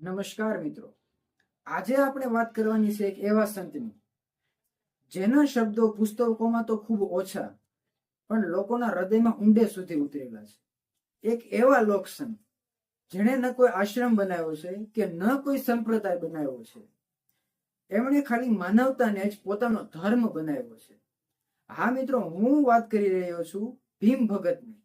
નમસ્કાર મિત્રો. આજે આપણે વાત કરવાની છે એક એવા સંતની. જેના શબ્દો પુસ્તકોમાં તો ખૂબ ઓછા, પણ લોકોના હૃદયમાં ઊંડે સુધી ઉતરેલા છે. એક એવા લોક જેણે ન કોઈ આશ્રમ બનાવ્યો છે કે ન કોઈ સંપ્રદાય બનાવ્યો છે. એમણે ખાલી માનવતાને જ પોતાનો ધર્મ બનાવ્યો છે. હા મિત્રો, હું વાત કરી રહ્યો છું ભીમ ભગતની.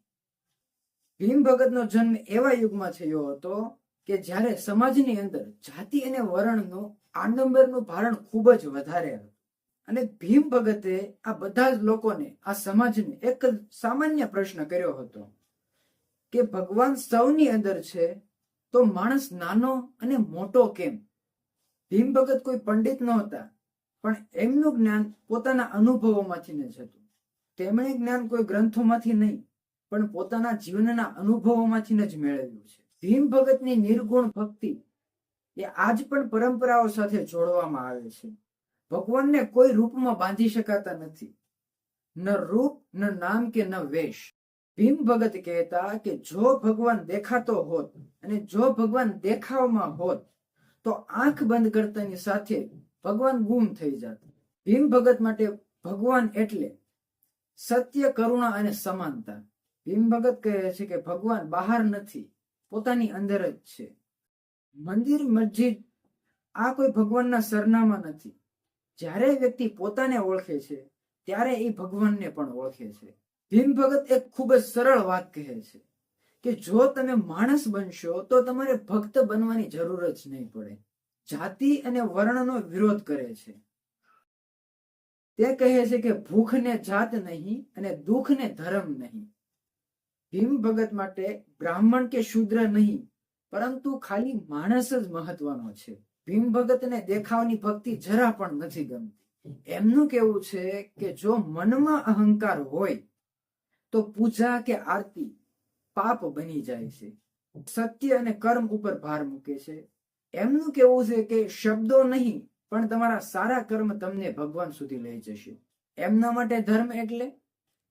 ભીમ ભગતનો જન્મ એવા યુગમાં થયો હતો કે જ્યારે સમાજની અંદર જાતિ અને વર્ણનું આડંબરનું ભારણ ખૂબ જ વધારે હતું. અને ભીમ ભગતે આ બધા જ લોકોને આ સમાજને એક સામાન્ય પ્રશ્ન કર્યો હતો કે ભગવાન સૌની અંદર છે તો માણસ નાનો અને મોટો કેમ? ભીમ ભગત કોઈ પંડિત નહોતા, પણ એમનું જ્ઞાન પોતાના અનુભવોમાંથી જ હતું. તેમણે જ્ઞાન કોઈ ગ્રંથોમાંથી નહીં, પણ પોતાના જીવનના અનુભવોમાંથી જ મેળવ્યું છે. ભીમ ભગતની નિર્ગુણ ભક્તિ એ આજ પણ પરંપરાઓ સાથે જોડવામાં આવે છે. ભગવાનને કોઈ રૂપમાં બાંધી શકાતા નથી. ન રૂપ, ન નામ કે ન વેશ. ભીમ ભગત કહેતા કે જો ભગવાન દેખાતો હોત અને જો ભગવાન દેખાવમાં હોત, તો આંખ બંધ કરતાની સાથે ભગવાન ગુમ થઈ જાત. ભીમ ભગત માટે ભગવાન એટલે સત્ય, કરુણા અને સમાનતા. ભીમ ભગત કહે છે કે ભગવાન બહાર નથી. પોતાની અંદર જ છે. મંદિર, મસ્જિદ, આ કોઈ ભગવાનના સરનામાં નથી. જ્યારે વ્યક્તિ પોતાને ઓળખે છે, ત્યારે એ ભગવાનને પણ ઓળખે છે. ભીમ ભગત એક ખૂબ જ સરળ વાત કહે છે કે જો તમે માણસ બનશો, તો તમારે ભક્ત બનવાની જરૂર જ નહીં પડે. જાતિ અને વર્ણનો વિરોધ કરે છે. તે કહે છે કે ભૂખને જાત નહીં અને દુઃખને ધર્મ નહીં. ભીમ ભગત માટે બ્રાહ્મણ કે શુદ્ર નહીં, પરંતુ ખાલી માણસ જ મહત્વનો છે. ભીમ ભગતને દેખાવની ભક્તિ જરા પણ નથી ગમતી. એમનું કેવું છે કે જો મનમાં અહંકાર હોય, તો પૂજા કે આરતી પાપ બની જાય છે. સત્ય અને કર્મ ઉપર ભાર મૂકે છે. એમનું કેવું છે કે શબ્દો નહીં, પણ તમારા સારા કર્મ તમને ભગવાન સુધી લઈ જશે. એમના માટે ધર્મ એટલે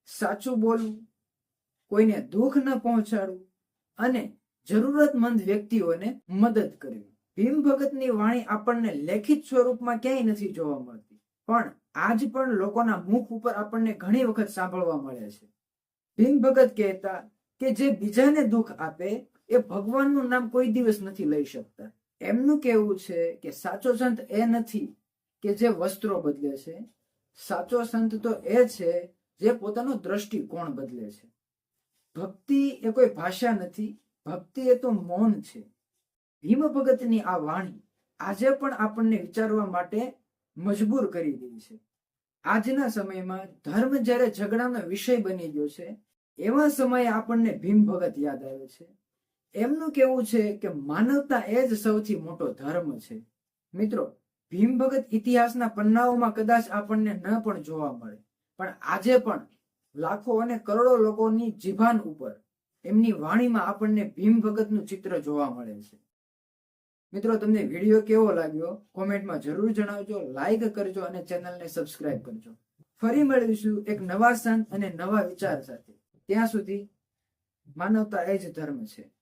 સાચું બોલવું કોઈને દુઃખ ન પહોંચાડવું અને જરૂરતમંદ વ્યક્તિઓને મદદ કરવી. ભીમ ભગતની વાણી આપણને લેખિત સ્વરૂપમાં ક્યાંય નથી જોવા મળતી, પણ આજ પણ લોકોના મુખ ઉપર આપણને ઘણી વખત સાંભળવા મળે છે. ભીમ ભગત કહેતા કે જે બીજાને દુઃખ આપે, એ ભગવાનનું નામ કોઈ દિવસ નથી લઈ શકતા. એમનું કહેવું છે કે સાચો સંત એ નથી કે જે વસ્ત્રો બદલે છે. સાચો સંત તો એ છે જે પોતાનો દ્રષ્ટિકોણ બદલે છે. ભક્તિ એ કોઈ ભાષા નથી, ભક્તિ એ તો મૌન છે. ભીમ ભગતની આ વાણી આજે પણ આપણને વિચારવા માટે મજબૂર કરી દે છે. આજના સમયમાં ધર્મ જ્યારે ઝઘડાનો વિષય બની ગયો છે, એવા સમયે આપણને ભીમ ભગત યાદ આવે છે. એમનું કેવું છે કે માનવતા એ જ સૌથી મોટો ધર્મ છે. મિત્રો, ભીમ ભગત ઇતિહાસના પન્નાઓમાં કદાચ આપણને ન પણ જોવા મળે, પણ આજે પણ લાખો અને કરોડો લોકોની જીભાન ઉપર એમની વાણીમાં આપણને ભીમ ભગતનું ચિત્ર જોવા મળે છે. મિત્રો, તમને વીડિયો કેવો લાગ્યો? કોમેન્ટમાં જરૂર જણાવજો લાઈક કરજો અને ચેનલને સબસ્ક્રાઇબ કરજો. ફરી મળીશું એક નવા સંત અને નવા વિચાર સાથે. ત્યાં સુધી માનવતા એ જ ધર્મ છે.